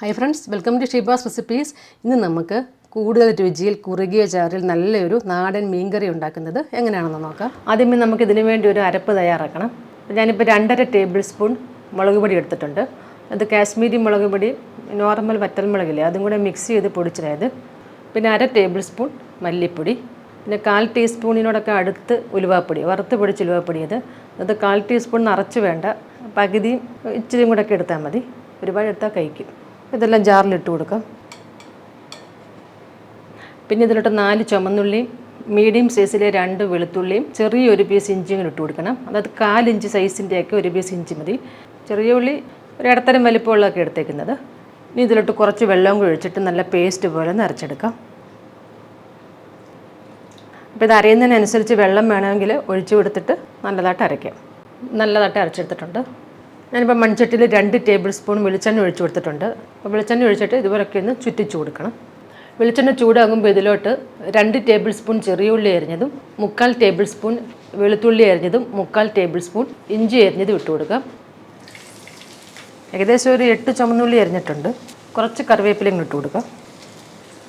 Hi friends welcome to Shiba's recipes ഇന്ന് നമുക്ക് കൂടുതൽ രുചിയിൽ കുറുകിയ ചാറിൽ നല്ലൊരു നാടൻ മീൻകറി ഉണ്ടാക്കുന്നത് എങ്ങനെയാണെന്ന് നോക്കാം. ആദ്യമേ നമുക്ക് ഇതിനു വേണ്ടി ഒരു അരപ്പ് തയ്യാറാക്കണം. ഞാനിപ്പോൾ രണ്ടര ടേബിൾ സ്പൂൺ മുളക് പൊടി എടുത്തിട്ടുണ്ട്. അത് കാശ്മീരി മുളക് പൊടി നോർമൽ വറ്റൽമുളകില്ലേ അതും കൂടെ മിക്സ് ചെയ്ത് പൊടിച്ചതായത് പിന്നെ അര ടേബിൾ സ്പൂൺ മല്ലിപ്പൊടി. പിന്നെ കാൽ ടീസ്പൂണിനോടൊക്കെ അടുത്ത് ഉലുവാപ്പൊടി വറുത്ത് പൊടിച്ച് ഉലുവാപ്പൊടി അത് അത് കാൽ ടീസ്പൂൺ നിറച്ച് വേണ്ട പകുതിയും ഇച്ചിരിയും കൂടെ ഒക്കെ എടുത്താൽ മതി. ഒരുപാട് എടുത്താൽ കഴിക്കും. ഇതെല്ലാം ജാറിലിട്ട് കൊടുക്കാം. പിന്നെ ഇതിലോട്ട് നാല് ചുമന്നുള്ളിയും മീഡിയം സൈസിലെ രണ്ട് വെളുത്തുള്ളിയും ചെറിയ ഒരു പീസ് ഇഞ്ചിയും കൂടി ഇട്ട് കൊടുക്കണം. അതായത് കാലിഞ്ച് സൈസിന്റെയൊക്കെ ഒരു പീസ് ഇഞ്ചി മതി. ചെറിയ ഉള്ളി ഒരു ഇടത്തരം വലിപ്പമുള്ളതൊക്കെ എടുത്തേക്കുന്നത്. ഇനി ഇതിലോട്ട് കുറച്ച് വെള്ളം കൂടി ഒഴിച്ചിട്ട് നല്ല പേസ്റ്റ് പോലെ നിറച്ചെടുക്കാം അപ്പോൾ ഇത് അരയുന്നതിനനുസരിച്ച് വെള്ളം വേണമെങ്കിൽ ഒഴിച്ചു കൊടുത്തിട്ട് നല്ലതായിട്ട് അരയ്ക്കാം. നല്ലതായിട്ട് അരച്ചെടുത്തിട്ടുണ്ട്. ഞാനിപ്പോൾ മൺചട്ടിയിൽ രണ്ട് ടേബിൾ സ്പൂൺ വെളിച്ചെണ്ണ ഒഴിച്ചു കൊടുത്തിട്ടുണ്ട്. അപ്പോൾ വെളിച്ചെണ്ണ ഒഴിച്ചിട്ട് ഇതുപോലൊക്കെ ഒന്ന് ചുറ്റിച്ചു കൊടുക്കണം. വെളിച്ചെണ്ണ ചൂടാകുമ്പോൾ ഇതിലോട്ട് രണ്ട് ടേബിൾ സ്പൂൺ ചെറിയ ഉള്ളി അരിഞ്ഞതും മുക്കാൽ ടേബിൾ സ്പൂൺ വെളുത്തുള്ളി അരിഞ്ഞതും മുക്കാൽ ടേബിൾ സ്പൂൺ ഇഞ്ചി അരിഞ്ഞതും ഇട്ട് കൊടുക്കാം ഏകദേശം ഒരു എട്ട് ചുമന്നുള്ളി അരിഞ്ഞിട്ടുണ്ട്. കുറച്ച് കറിവേപ്പിലയും ഇട്ട് കൊടുക്കാം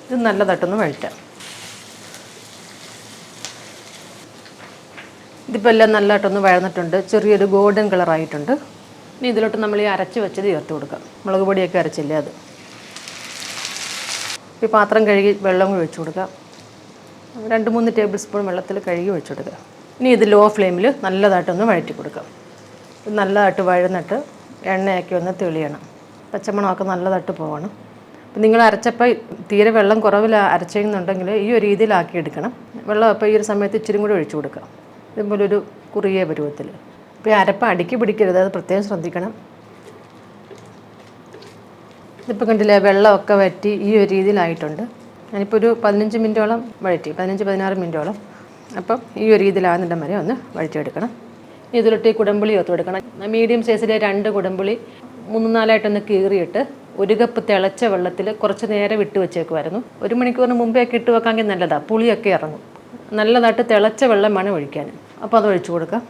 ഇത് നല്ലതായിട്ടൊന്ന് വഴറ്റാം. ഇതിപ്പോൾ എല്ലാം നല്ലതായിട്ടൊന്ന് വഴന്നിട്ടുണ്ട്. ചെറിയൊരു ഗോൾഡൻ കളറായിട്ടുണ്ട്. ഇനി ഇതിലോട്ട് നമ്മൾ ഈ അരച്ച് വെച്ചത് ചേർത്ത് കൊടുക്കാം മുളക് പൊടിയൊക്കെ അരച്ചില്ലേ അത്. ഈ പാത്രം കഴുകി വെള്ളം കൂടി ഒഴിച്ചു കൊടുക്കാം രണ്ട് മൂന്ന് ടേബിൾ സ്പൂൺ വെള്ളത്തിൽ കഴുകി ഒഴിച്ചു കൊടുക്കുക. ഇനി ഇത് ലോ ഫ്ലെയിമിൽ നല്ലതായിട്ടൊന്ന് വഴറ്റി കൊടുക്കാം ഇത് നല്ലതായിട്ട് വഴന്നിട്ട് എണ്ണയൊക്കെ ഒന്ന് തെളിയണം. പച്ചമണമൊക്കെ നല്ലതായിട്ട് പോകണം അപ്പം നിങ്ങൾ അരച്ചപ്പോൾ തീരെ വെള്ളം കുറവിൽ അരച്ചെന്നുണ്ടെങ്കിൽ ഈ ഒരു രീതിയിലാക്കി എടുക്കണം. വെള്ളം അപ്പോൾ ഈ ഒരു സമയത്ത് ഇച്ചിരി കൂടി ഒഴിച്ചു കൊടുക്കാം ഇതുപോലെ ഒരു കുറുകിയ പരുവത്തിൽ. ഇപ്പോൾ അരപ്പ് അടുക്കി പിടിക്കരുത് അത് പ്രത്യേകം ശ്രദ്ധിക്കണം. ഇതിപ്പോൾ കണ്ടില്ലേ വെള്ളമൊക്കെ വറ്റി ഈ ഒരു രീതിയിലായിട്ടുണ്ട്. ഞാനിപ്പോൾ ഒരു പതിനഞ്ച് മിനിറ്റോളം വഴറ്റി പതിനഞ്ച് പതിനാറ് മിനിറ്റോളം. അപ്പം ഈ ഒരു രീതിയിലാകുന്നുണ്ട് വരെ ഒന്ന് വഴറ്റിയെടുക്കണം. ഇതിലോട്ട് ഈ കുടംപുളി ഒത്തു കൊടുക്കണം. മീഡിയം സൈസിലെ രണ്ട് കുടംപുളി മൂന്ന് നാലായിട്ടൊന്ന് കീറിയിട്ട് ഒരു കപ്പ് തിളച്ച വെള്ളത്തിൽ കുറച്ച് നേരം ഇട്ട് വെച്ചേക്കുമായിരുന്നു ഒരു മണിക്കൂറിന് മുമ്പേ ഒക്കെ ഇട്ട് വെക്കാമെങ്കിൽ നല്ലതാണ് പുളിയൊക്കെ ഇറങ്ങും. നല്ലതായിട്ട് തിളച്ച വെള്ളം വേണം ഒഴിക്കാൻ. അപ്പോൾ അത് ഒഴിച്ചു കൊടുക്കാം.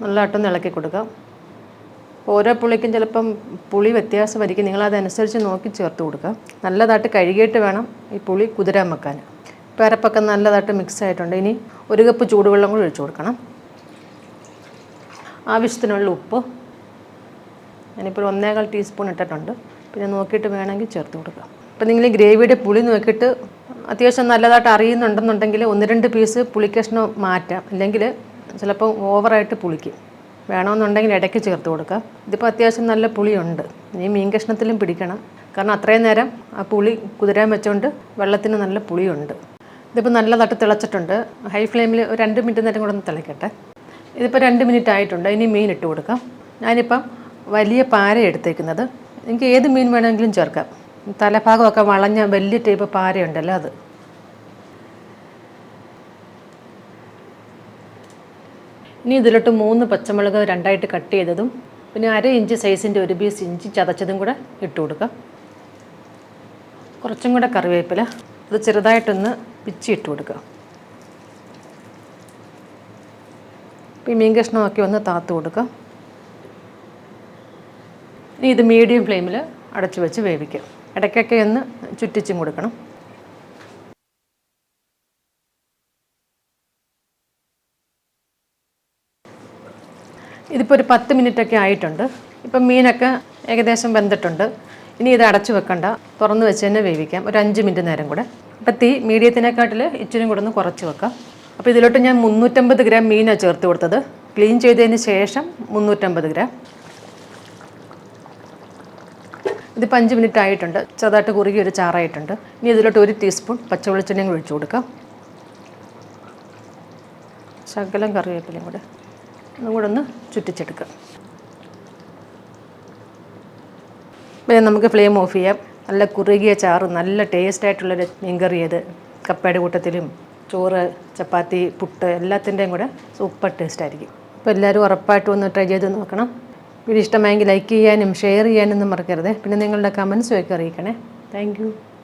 നല്ലതായിട്ടൊന്ന് ഇളക്കി കൊടുക്കാം ഓരോ പുളിക്കും ചിലപ്പം പുളി വ്യത്യാസമായിരിക്കും നിങ്ങൾ നിങ്ങളതനുസരിച്ച് നോക്കി ചേർത്ത് കൊടുക്കുക. നല്ലതായിട്ട് കഴുകിയിട്ട് വേണം ഈ പുളി കുതിരാൻ വെക്കാൻ. പേരപ്പൊക്കെ നല്ലതായിട്ട് മിക്സ് ആയിട്ടുണ്ട്. ഇനി ഒരു കപ്പ് ചൂടുവെള്ളം കൂടി ഒഴിച്ചു കൊടുക്കണം. ആവശ്യത്തിനുള്ള ഉപ്പ്. ഞാനിപ്പോൾ ഒന്നേകാൽ ടീസ്പൂൺ ഇട്ടിട്ടുണ്ട്. പിന്നെ നോക്കിയിട്ട് വേണമെങ്കിൽ ചേർത്ത് കൊടുക്കാം അപ്പോൾ നിങ്ങൾ ഈ ഗ്രേവിയുടെ പുളി നോക്കിയിട്ട് അത്യാവശ്യം നല്ലതായിട്ട് അറിയുന്നുണ്ടെന്നുണ്ടെങ്കിൽ ഒന്ന് രണ്ട് പീസ് പുളിക്കഷ്ണം മാറ്റാം. അല്ലെങ്കിൽ ചിലപ്പോൾ ഓവറായിട്ട് പുളിക്കും. വേണമെന്നുണ്ടെങ്കിൽ ഇടയ്ക്ക് ചേർത്ത് കൊടുക്കുക ഇതിപ്പോൾ അത്യാവശ്യം നല്ല പുളിയുണ്ട്. ഇനി മീൻ കഷ്ണത്തിലും പിടിക്കണം. കാരണം അത്രയും നേരം ആ പുളി കുതിരാൻ വെച്ചുകൊണ്ട് വെള്ളത്തിന് നല്ല പുളിയുണ്ട്. ഇതിപ്പോൾ നല്ലതായിട്ട് തിളച്ചിട്ടുണ്ട്. ഹൈ ഫ്ലെയിമിൽ ഒരു രണ്ട് മിനിറ്റ് നേരം കൂടെ ഒന്ന് തിളയ്ക്കട്ടെ ഇതിപ്പോൾ രണ്ട് മിനിറ്റ് ആയിട്ടുണ്ട്. ഇനി മീൻ ഇട്ട് കൊടുക്കാം. ഞാനിപ്പം വലിയ പാര എടുത്തേക്കുന്നത്. എനിക്ക് ഏത് മീൻ വേണമെങ്കിലും ചേർക്കാം. തലഭാഗമൊക്കെ വളഞ്ഞ വലിയ ടൈപ്പ് പാരയുണ്ടല്ലോ അത്. ഇനി ഇതിലോട്ട് മൂന്ന് പച്ചമുളക് രണ്ടായിട്ട് കട്ട് ചെയ്തതും പിന്നെ അര ഇഞ്ച് സൈസിന്റെ ഒരു പീസ് ഇഞ്ചി ചതച്ചതും കൂടെ ഇട്ട് കൊടുക്കാം. കുറച്ചും കൂടെ കറിവേപ്പില അത് ചെറുതായിട്ടൊന്ന് പിച്ചി ഇട്ട് കൊടുക്കുക ഈ മീൻ കഷ്ണമൊക്കെ ഒന്ന് താത്ത് കൊടുക്കുക ഇനി ഇത് മീഡിയം ഫ്ലെയിമിൽ അടച്ചു വെച്ച് വേവിക്കാം. ഇടയ്ക്കൊക്കെ ഒന്ന് ചുറ്റിച്ചും കൊടുക്കണം. ഇതിപ്പോൾ ഒരു പത്ത് മിനിറ്റൊക്കെ ആയിട്ടുണ്ട്. ഇപ്പം മീനൊക്കെ ഏകദേശം വെന്തിട്ടുണ്ട്. ഇനി ഇത് അടച്ചു വെക്കണ്ട. തുറന്ന് വെച്ച് തന്നെ വേവിക്കാം. ഒരു അഞ്ച് മിനിറ്റ് നേരം കൂടെ. അപ്പം തീ മീഡിയത്തിനെക്കാട്ടിൽ ഇച്ചിരി കൂടെ ഒന്ന് കുറച്ച് വെക്കാം. അപ്പോൾ ഇതിലോട്ട് ഞാൻ മുന്നൂറ്റമ്പത് ഗ്രാം മീനാണ് ചേർത്ത് കൊടുത്തത്. ക്ലീൻ ചെയ്തതിന് ശേഷം മുന്നൂറ്റമ്പത് ഗ്രാം. ഇതിപ്പോൾ അഞ്ച് മിനിറ്റ് ആയിട്ടുണ്ട്. ചെറുതായിട്ട് കുറുകി ഒരു ചാറായിട്ടുണ്ട്. ഇനി ഇതിലോട്ട് ഒരു ടീസ്പൂൺ പച്ചവെളിച്ചെണ്ണയും വെളിച്ചെണ്ണയും ഒഴിച്ചു കൊടുക്കാം. ശകലം കറിവേപ്പിലയും കൂടെ. ഒന്നും കൂടെ ഒന്ന് ചുറ്റിച്ചെടുക്കുക പിന്നെ നമുക്ക് ഫ്ലെയിം ഓഫ് ചെയ്യാം. നല്ല കുറുകിയ ചാറ് നല്ല ടേസ്റ്റ് ആയിട്ടുള്ളൊരു മീൻകറി അത് കപ്പയുടെ കൂട്ടത്തിലും ചോറ് ചപ്പാത്തി പുട്ട് എല്ലാത്തിന്റെയും കൂടെ സൂപ്പർ ടേസ്റ്റ് ആയിരിക്കും. അപ്പോൾ എല്ലാവരും ഉറപ്പായിട്ടും ഒന്ന് ട്രൈ ചെയ്ത് നോക്കണം. വീഡിയോ ഇഷ്ടമായെങ്കിൽ ലൈക്ക് ചെയ്യാനും ഷെയർ ചെയ്യാനൊന്നും മറക്കരുത്. പിന്നെ നിങ്ങളുടെ കമൻസും ഒക്കെ അറിയിക്കണേ. താങ്ക്